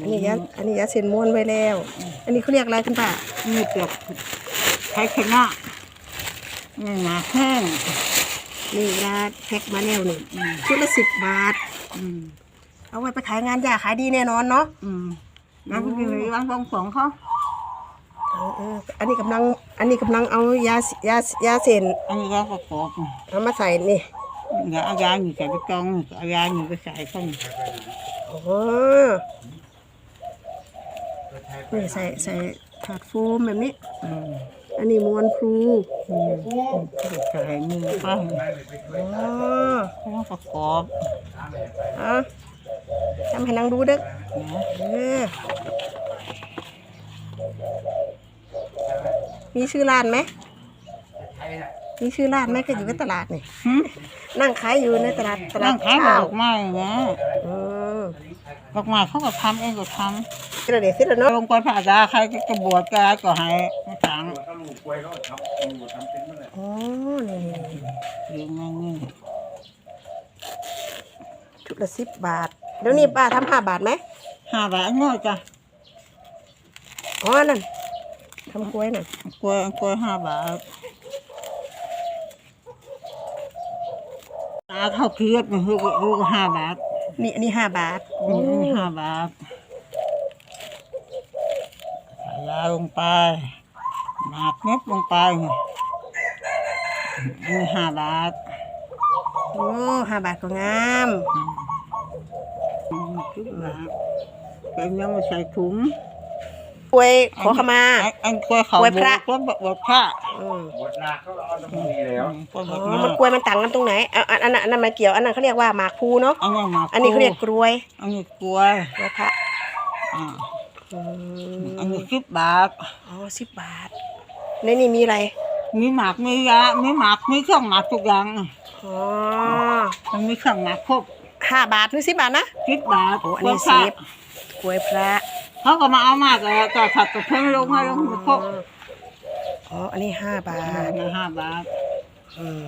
อันนี้ยาอันนี้ยาเส้นม้วนไว้แล้ว อันนี้เขาเรียกอะไรคุณป้านี่เปลือกไทยชนะนี่หนาแห้งนี่เวลาแพ็คมาแล้วนี่อืมชุดละสิบบาทอืมเอาไว้ไปขายงานยาขายดีแน่นอนเนาะอืมแล้วก็กินในร้านบางของเขาเออเอออันนี้กำลัง อันนี้กำลังเอายายายาเส้นอันนี้ก็ประกอบเอามาใส่นี่เดี๋ยวเอายาอยู่ใส่ไปกองเอายาอยู่ไปใส่ข้างโอ้โห นี่ใส่ใส่ถาดโฟมแบบนี้ อืมอันนี้ม้วนพลูอืมใส่มือไปอ๋อแล้วประกอบเอาทำให้นางดูเด้อนะเออมีชื่อร้านไหมมีชื่อร้านไหมก็อยู่ในตลาดนี่ หึนั่งขายอยู่ในตลาดตลานั่ดงขายดข้าวอกไม้นะอืม ดอกไม้เขาก็ทำเองก็ทเสร็จแล้วเดี๋ยวเสร็จแล้วำเนาะลงไปผ่าดาใครจะบวชก็ก็ให้ไม่ต่างอ๋อนี่นี่นี่หรือไงนี่ชุดละสิบบาทเดี๋ยวนี้ป้าทำห้าบาทไหมห้าบาทง้อยจ้ะอ๋อนั่นทำกล้วยน่ะกล้วยกล้วยห้าบาทตาเข้าเครียดมันคือคือห้าบาท นี่อันนี้ห้าบาทอืมห้าบาทใส่ยาลงไปหมากเน็บลงไปนี่ห้าบาทโอ้ห้าบาทก็งามอืมคิดว่าเป็นยังไม่ใส่ถุง กล้วยขอขมาอันอันกล้วยเขากล้วยพระ กล้วยบวชพระอืมบทนาเขาเอาตรงนี้แล้วอืมกล้วยบอ๋วอชพระมันกล้วยมันต่างกันตรงไหนอะอันอันนั้นอันนั้นมาเกี่ยวอันนั้นเขาเรียกว่าหมากพลูเนาะอันนี้หมากอันนี้เขาเรียกกล้วยอันนี้กล้วยกล้วยพระอ่าอืมอันนี้สิบบาทอ๋อสิบบาทในนี่มีอะไรมีหมากมียามีหมากมีเครื่องหมากทุกอย่างอ๋อมันมีเครื่องหมากครบห้าบาทหรือสิบบาทนะ สิบบาทโอ้อันกล้วยนี้พระสิบ กล้วยพระ เขาก็มาเอามากเลยก็ถัดกับเพิ่มลงให้ลงครบอ๋อ อันนี้ห้าบาอ่าทในห้าบาทอืม